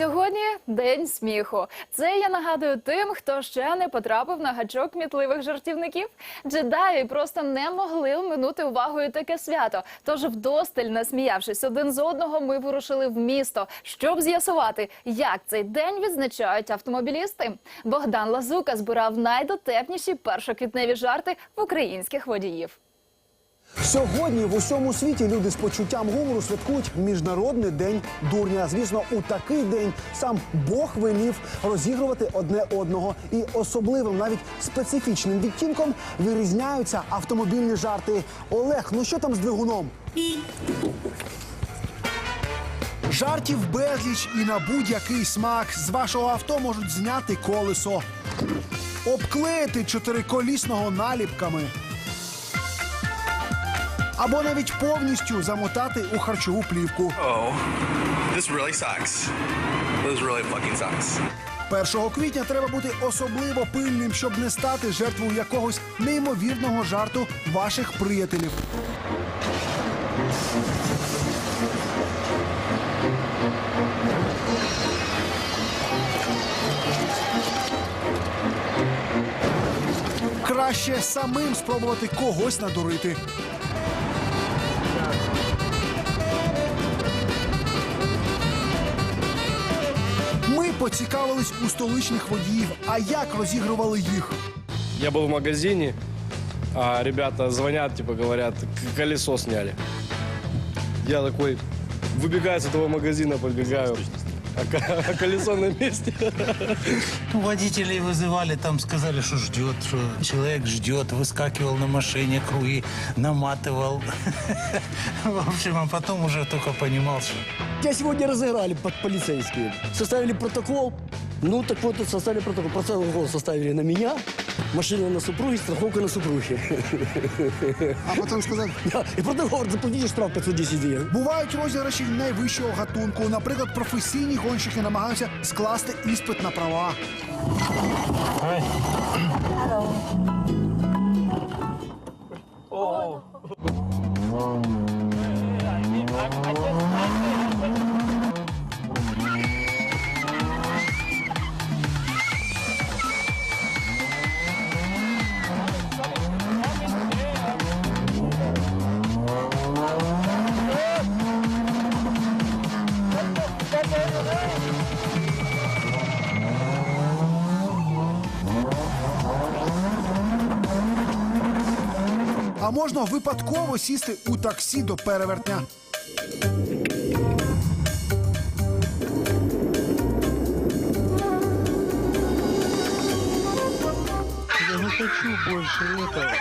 Сьогодні день сміху. Це я нагадую тим, хто ще не потрапив на гачок кмітливих жартівників. Джедаї просто не могли оминути увагою таке свято. Тож, вдосталь насміявшись один з одного, ми вирушили в місто, щоб з'ясувати, як цей день відзначають автомобілісти. Богдан Лазука збирав найдотепніші першоквітневі жарти в українських водіїв. Сьогодні в усьому світі люди з почуттям гумору святкують міжнародний день дурня. Звісно, у такий день сам Бог велів розігрувати одне одного. І особливим, навіть специфічним відтінком вирізняються автомобільні жарти. Олег, ну що там з двигуном? Жартів безліч і на будь-який смак. З вашого авто можуть зняти колесо, обклеїти чотириколісного наліпками або навіть повністю замотати у харчову плівку. Oh, this really sucks. This really fucking sucks. 1 квітня треба бути особливо пильним, щоб не стати жертвою якогось неймовірного жарту ваших приятелів. Краще самим спробувати когось надурити. поцікавились у столичних водіїв, а як розігрували їх. Я был в магазине, а ребята звонят, типа говорят, «К- колесо сняли. Я такой выбегаю с этого магазина, подбегаю, а ко- а колесо на месте. Ну, водителей вызывали, там сказали, что ждет, что человек ждет, выскакивал на машине, круги наматывал. В общем, а потом уже только понимал, что Тебя сегодня разыграли под полицейские. Составили протокол. Ну, так вот, составили протокол. Протокол составили на меня, машина на супруге, страховка на супруге. А потім сказав, Да, И протокол, заплатите штраф 510 гривен. бувають розіграші найвищого гатунку. Наприклад, професійні гонщики намагаються скласти іспит на права. А можна випадково сісти у таксі до перевертня. я не хочу більше этого.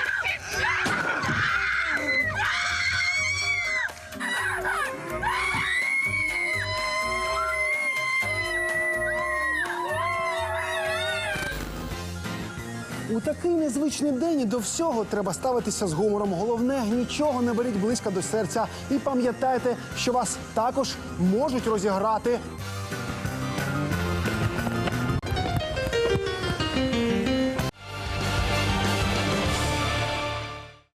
У такий незвичний день до всього треба ставитися з гумором. Головне, нічого не беріть близько до серця. І пам'ятайте, що вас також можуть розіграти.